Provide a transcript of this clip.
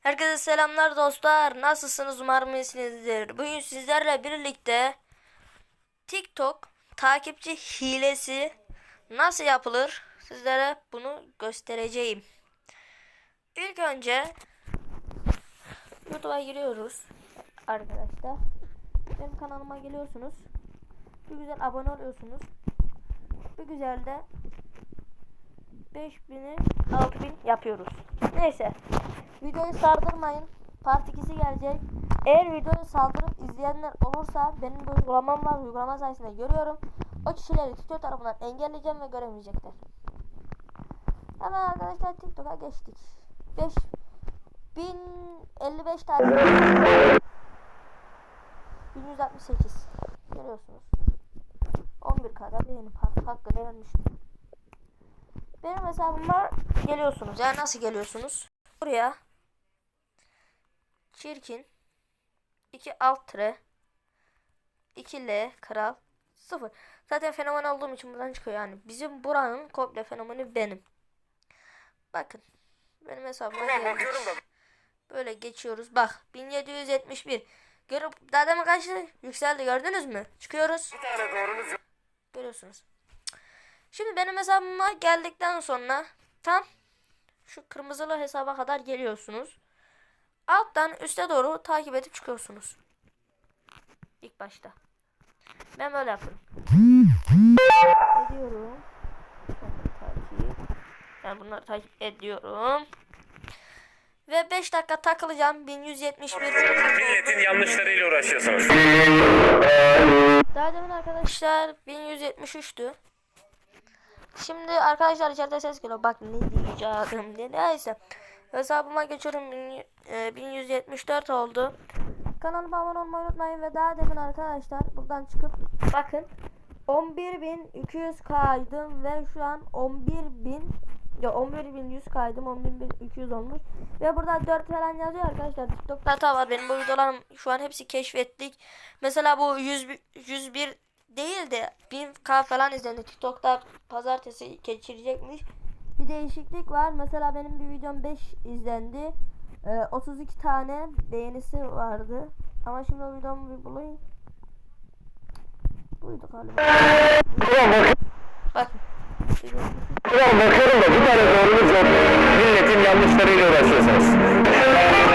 Herkese selamlar dostlar. Nasılsınız? Umarım iyisinizdir. Bugün sizlerle birlikte TikTok takipçi hilesi nasıl yapılır? Sizlere bunu göstereceğim. İlk önce YouTube'a giriyoruz arkadaşlar. Benim kanalıma geliyorsunuz. Bir güzel abone oluyorsunuz. Bir güzel de 5000'i 6000 yapıyoruz. Neyse. Videoyu sardırmayın. Part 2'si gelecek. Eğer videoyu saldırıp izleyenler olursa benim bir uygulamam var. Uygulama sayesinde görüyorum. O kişileri TikTok tarafından engelleyeceğim ve göremeyecekler. Hemen arkadaşlar TikTok'a geçtik. 5 1055 tane 1168 görüyorsunuz. 11 kadar benim hak, hakkını vermiştim. Benim hesabıma geliyorsunuz. Yani nasıl geliyorsunuz? Buraya çirkin 2 alt tire 2 L kral 0. Zaten fenomen olduğum için buradan çıkıyor yani. Bizim buranın komple fenomeni benim. Bakın. Benim hesabıma gelmiş. Böyle geçiyoruz. Bak 1771. Görüp demin kaçtı? Yükseldi gördünüz mü? Çıkıyoruz. Görüyorsunuz. Şimdi benim hesabıma geldikten sonra tam şu kırmızılı hesaba kadar geliyorsunuz. Alttan üste doğru takip edip çıkıyorsunuz. İlk başta. Ben böyle yapıyorum. Ediyorum. Ben bunları takip ediyorum. Ve 5 dakika takılacağım. 1171. Milletin yanlışlarıyla uğraşıyorsunuz. Daha demin arkadaşlar 1173'tü. Şimdi arkadaşlar içeride ses geliyor. Bak ne diyeceğim diye. Neyse. Hesabıma geçiyorum. Bin- e, 1174 oldu. Kanalıma abone olmayı unutmayın ve daha demin arkadaşlar buradan çıkıp bakın. 11200 kaydım ve şu an 11000 ya 11100 kaydım 11200 olmuş. Ve burada 4 falan yazıyor arkadaşlar. TikTok'ta hata var. Benim bu videolarım şu an hepsi keşfettik. Mesela bu 100, 101 değil de 1000k falan izlendi. TikTok'ta pazartesi geçirecekmiş bir değişiklik var. Mesela benim bir videom 5 izlendi. Ee, 32 tane beğenisi vardı. Ama şimdi o videomu bir bulayım. Buydu galiba. Bakın Ulan bakıyorum da bir tane doğrunuz yok. Milletin yanlışlarıyla uğraşıyorsunuz.